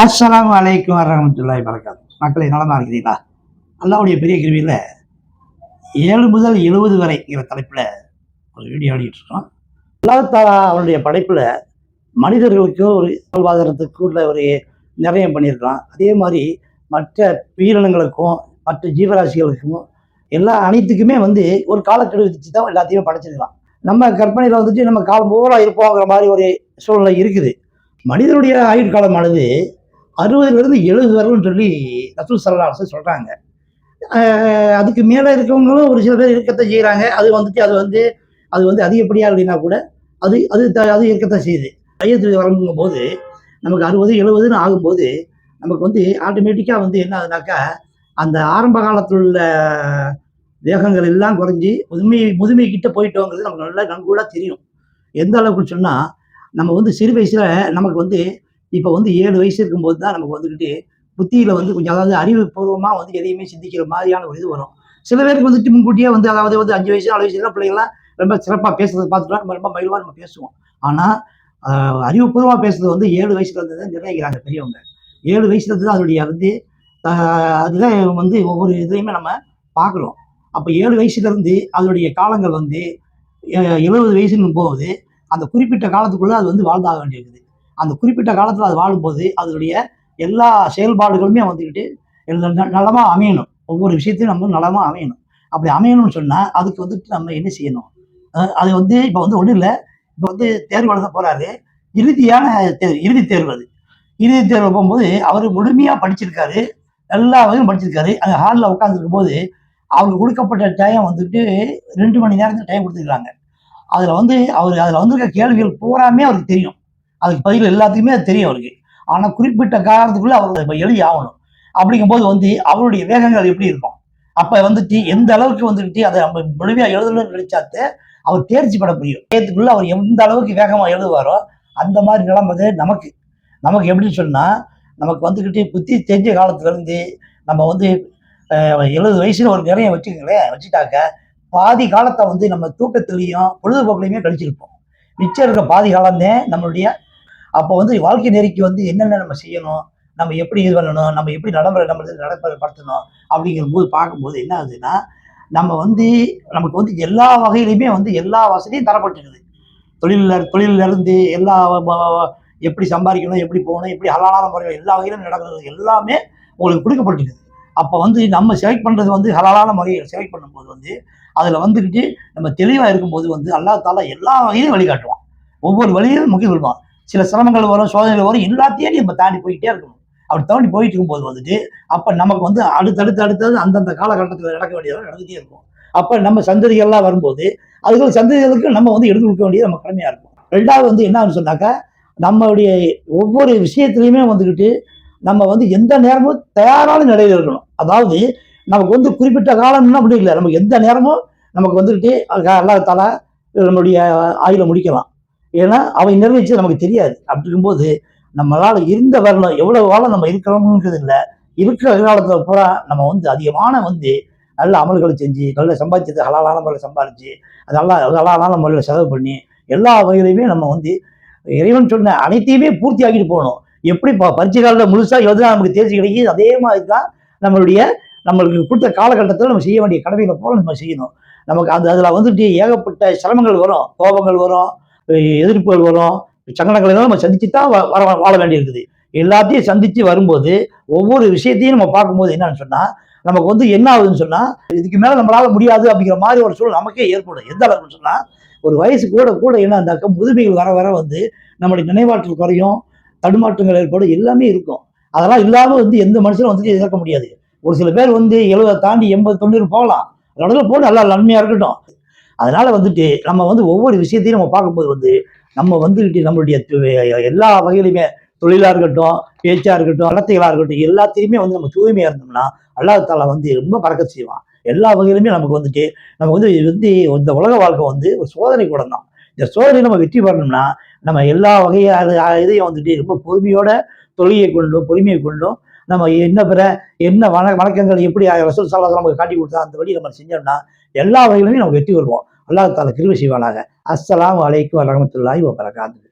அஸ்லாம் வலைக்கும் வரமத்துல்லாஹி வரகாத்து மக்களை நலமா இருக்கிறீங்களா அல்லாவுடைய பெரிய கிருவியில் ஏழு முதல் எழுபது வரைங்கிற தலைப்பில் ஒரு வீடியோ இருக்கோம் அல்லாஹாலா அவனுடைய படைப்பில் மனிதர்களுக்கு ஒரு வாழ்வாதாரத்துக்கு உள்ள ஒரு நிர்ணயம் பண்ணியிருக்கான் அதே மாதிரி மற்ற உயிரினங்களுக்கும் மற்ற ஜீவராசிகளுக்கும் எல்லா அனைத்துக்குமே வந்து ஒரு காலக்கெடு வச்சு தான் எல்லாத்தையுமே படைச்சிருக்கலாம் நம்ம கற்பனையில் வந்துட்டு நம்ம காலம் பூரா இருப்போங்கிற மாதிரி ஒரு சூழ்நிலை இருக்குது. மனிதனுடைய ஆயுட்காலமானது அறுபதுலேருந்து எழுபது வரணும்னு சொல்லி ரசூல் சல்லாஹ் சொல்கிறாங்க அதுக்கு மேலே இருக்கவங்களும் ஒரு சில பேர் இருக்கத்தான் செய்கிறாங்க அது வந்துட்டு அது வந்து அது வந்து அதிகப்படியாக அப்படின்னா கூட அது அது த- அது இருக்கத்தான் செய்யுது. ஐயத்து வரம்புங்கும் போது நமக்கு அறுபது எழுபதுன்னு ஆகும்போது நமக்கு வந்து ஆட்டோமேட்டிக்காக வந்து என்ன ஆகுதுனாக்கா அந்த ஆரம்ப காலத்தில் உள்ள வேகங்கள் எல்லாம் குறைஞ்சி முதுமை முதுமை கிட்ட போயிட்டோங்கிறது நமக்கு நல்லா கண்கூடாக தெரியும். எந்த அளவுக்கு சொன்னால் நம்ம வந்து சிறு வயசில் நமக்கு வந்து இப்போ வந்து ஏழு வயசு இருக்கும்போது தான் நமக்கு வந்துக்கிட்டு புத்தியில் வந்து கொஞ்சம் அதாவது அறிவுபூர்வமாக வந்து எதையுமே சிந்திக்கிற மாதிரியான ஒரு இது வரும். சில பேருக்கு வந்துட்டு முன்கூட்டியே வந்து அதாவது வந்து அஞ்சு வயசு நாலு வயசுல பிள்ளைங்களாம் ரொம்ப சிறப்பாக பேசுறதை பார்த்துட்டோம் நம்ம ரொம்ப மகிழ்வாக நம்ம பேசுவோம். ஆனால் அறிவுபூர்வமாக பேசுறது வந்து ஏழு வயசுல இருந்து தான் நிர்ணயிக்கிறாங்க பெரியவங்க. ஏழு வயசுல இருந்து தான் அதனுடைய வந்து அதுதான் வந்து ஒவ்வொரு இதுலையுமே நம்ம பார்க்குறோம். அப்போ ஏழு வயசுலேருந்து அதனுடைய காலங்கள் வந்து எழுபது வயசுன்னு போகுது. அந்த குறிப்பிட்ட காலத்துக்குள்ளே அது வந்து வாழ்ந்தாக வேண்டியிருக்குது. அந்த குறிப்பிட்ட காலத்தில் அது வாழும்போது அதனுடைய எல்லா செயல்பாடுகளுமே வந்துக்கிட்டு நலமாக அமையணும். ஒவ்வொரு விஷயத்தையும் நம்ம நலமாக அமையணும். அப்படி அமையணும்னு சொன்னால் அதுக்கு வந்துட்டு நம்ம என்ன செய்யணும்? அது வந்து இப்போ வந்து ஒன்றும் இல்லை. இப்போ வந்து தேர்வு எழுத போகிறாரு இறுதியான தேர்வு இறுதி தேர்வு அது. இறுதி தேர்வு போகும்போது அவர் முழுமையாக படிச்சிருக்காரு. எல்லா வகையும் படிச்சிருக்காரு. அந்த ஹாலில் உட்காந்துருக்கும் போது அவருக்கு கொடுக்கப்பட்ட டைம் வந்துட்டு ரெண்டு மணி நேரத்துக்கு டைம் கொடுத்துருக்காங்க அதில் வந்து அவர் அதில் வந்திருக்க கேள்விகள் பூராமே அவருக்கு தெரியும். அதுக்கு பதில் எல்லாத்துக்குமே அது தெரியும் அவருக்கு. ஆனால் குறிப்பிட்ட காலத்துக்குள்ளே அவர் எழுதி ஆகணும் அப்படிங்கும்போது வந்து அவருடைய வேகங்கள் எப்படி இருக்கும்? அப்போ வந்துட்டு எந்த அளவுக்கு வந்துட்டு அதை நம்ம முழுமையாக எழுதணும்னு நினைச்சாத்தே அவர் தேர்ச்சி பட முடியும். ஏற்றுக்குள்ள அவர் எந்த அளவுக்கு வேகமாக எழுதுவாரோ அந்த மாதிரி நிலைமை நமக்கு. நமக்கு எப்படின்னு சொன்னால் நமக்கு வந்துக்கிட்டு புத்தி தெரிஞ்ச காலத்துலேருந்து நம்ம வந்து எழுபது வயசுல ஒரு நிறைய வச்சுக்கங்களேன் வச்சுட்டாக்க பாதி காலத்தை வந்து நம்ம தூக்கத்துலேயும் பொழுதுபோக்குலையுமே கழிச்சிருப்போம். மிச்சம் இருக்க பாதி காலம்தான் நம்மளுடைய அப்போ வந்து வாழ்க்கை நெறிக்கு வந்து என்னென்ன நம்ம செய்யணும்? நம்ம எப்படி இது பண்ணணும்? நம்ம எப்படி நடைமுறை நம்ம நடைமுறைப்படுத்தணும்? அப்படிங்கிற போது பார்க்கும்போது என்ன ஆகுதுன்னா நம்ம வந்து நமக்கு வந்து எல்லா வகையிலையுமே வந்து எல்லா வசதியும் தரப்பட்டிருக்குது. தொழிலில் தொழிலில் இருந்து எல்லா எப்படி சம்பாதிக்கணும் எப்படி போகணும் எப்படி ஹலாலான முறையில் எல்லா வகையிலும் நடக்கிறது எல்லாமே உங்களுக்கு கொடுக்கப்பட்டிருக்குது. அப்போ வந்து நம்ம செலக்ட் பண்ணுறது வந்து ஹலாலான முறையை செலக்ட் பண்ணும்போது வந்து அதில் வந்துக்கிட்டு நம்ம தெளிவாக இருக்கும்போது வந்து அல்லாஹ் தாலா எல்லா வகையிலும் வழிகாட்டுவான். ஒவ்வொரு வழியிலும் முக்கியம் விடுவான் சில சிரமங்கள் வரும் சோதனைகள் வரும் எல்லாத்தையும் நம்ம தாண்டி போயிட்டே இருக்கணும். அப்படி தாண்டி போயிட்டு இருக்கும்போது வந்துட்டு அப்போ நமக்கு வந்து அடுத்தடுத்து அடுத்தது அந்தந்த காலகட்டத்தில் நடக்க வேண்டியதெல்லாம் நடந்துகிட்டே இருக்கும். அப்போ நம்ம சந்ததிகள்லாம் வரும்போது அதுக்கு சந்ததிகளுக்கு நம்ம வந்து எடுத்து கொடுக்க வேண்டியது நம்ம கடமையாக இருக்கும். ரெண்டாவது வந்து என்னன்னு சொன்னாக்கா நம்மளுடைய ஒவ்வொரு விஷயத்துலையுமே வந்துக்கிட்டு நம்ம வந்து எந்த நேரமும் தயாரான நிலையில் இருக்கணும். அதாவது நமக்கு வந்து குறிப்பிட்ட காலம்னு அப்படி இல்லை. நமக்கு எந்த நேரமும் நமக்கு வந்துக்கிட்டு தலை நம்மளுடைய ஆயுளை முடிக்கலாம். ஏன்னா அவன் நிர்ணயிச்சு நமக்கு தெரியாது. அப்படி இருக்கும்போது நம்மளால் இருந்த வரணும் எவ்வளவு காலம் நம்ம இருக்கிறோம்ன்றது இல்லை. இருக்கிற காலத்தில் பூரா நம்ம வந்து அதிகமான வந்து நல்ல அமல்களை செஞ்சு நல்ல சம்பாதிச்சது ஹலாலான முறையில் சம்பாதிச்சு அது நல்லா ஹலாலான முறையில் செலவு பண்ணி எல்லா வகையிலையுமே நம்ம வந்து இறைவன் சொன்ன அனைத்தையுமே பூர்த்தி ஆக்கிட்டு போகணும். எப்படி ப பரிச்சை காலத்தில் முழுசாக எழுதுனா நமக்கு தேர்ச்சி கிடைக்குது? அதே மாதிரி தான் நம்மளுடைய நம்மளுக்கு கொடுத்த காலகட்டத்தில் நம்ம செய்ய வேண்டிய கடமைகளை போல நம்ம செய்யணும். நமக்கு அந்த அதில் வந்துட்டு ஏகப்பட்ட சிரமங்கள் வரும் கோபங்கள் வரும். எதிர்ப்புகள் வரும் சங்கடங்கள் நம்ம சந்திச்சு தான் வர வாழ வேண்டியிருக்குது. எல்லாத்தையும் சந்திச்சு வரும்போது ஒவ்வொரு விஷயத்தையும் நம்ம பார்க்கும்போது என்னன்னு சொன்னா நமக்கு வந்து என்ன ஆகுதுன்னு சொன்னா இதுக்கு மேல நம்மளால முடியாது அப்படிங்கிற மாதிரி ஒரு சூழல் நமக்கே ஏற்படும். எந்த அளவுக்குன்னு சொன்னா ஒரு வயசு கூட கூட என்ன முதுமைகள் வர வர வந்து நம்முடைய நினைவாற்றல் குறையும் தடுமாற்றங்கள் ஏற்படும் எல்லாமே இருக்கும். அதெல்லாம் இல்லாமல் வந்து எந்த மனுஷனும் வந்துட்டு இருக்க முடியாது. ஒரு சில பேர் வந்து எழுபதை தாண்டி எண்பது தொண்ணூறு போகலாம். நடுவில் போட்டு நல்லா நன்மையா இருக்கட்டும். அதனால வந்துட்டு நம்ம வந்து ஒவ்வொரு விஷயத்தையும் நம்ம பார்க்கும்போது வந்து நம்ம வந்துக்கிட்டு நம்மளுடைய து- எல்லா வகையிலுமே தொழிலாக இருக்கட்டும் பேச்சாக இருக்கட்டும் நடத்தைகளாக இருக்கட்டும் எல்லாத்தையுமே வந்து நம்ம தூய்மையாக இருந்தோம்னா அல்லாஹ் தால வந்து ரொம்ப பறக்க செய்வான். எல்லா வகையிலுமே நமக்கு வந்துட்டு நம்ம வந்து இது வந்து இந்த உலக வாழ்க்கை வந்து ஒரு சோதனை கூட தான். இந்த சோதனை நம்ம வெற்றி பெறணும்னா நம்ம எல்லா வகையான இதையும் வந்துட்டு ரொம்ப பொறுமையோட தொழிலை கொண்டும் பொறுமையை கொண்டும் நம்ம என்ன பிற என்ன வண வணக்கங்கள் எப்படி ரசூல் சல்லா நமக்கு காட்டி கொடுத்தா அந்த வழி நம்ம செஞ்சோம்னா எல்லா வகையிலுமே நம்ம வெற்றி வருவோம் அல்லாஹ் தாலா கிருபை செய்வானாக. அஸ்ஸலாமு வலைக்கு வரஹ்மத்துல்லாஹி வபரகாத்துஹு.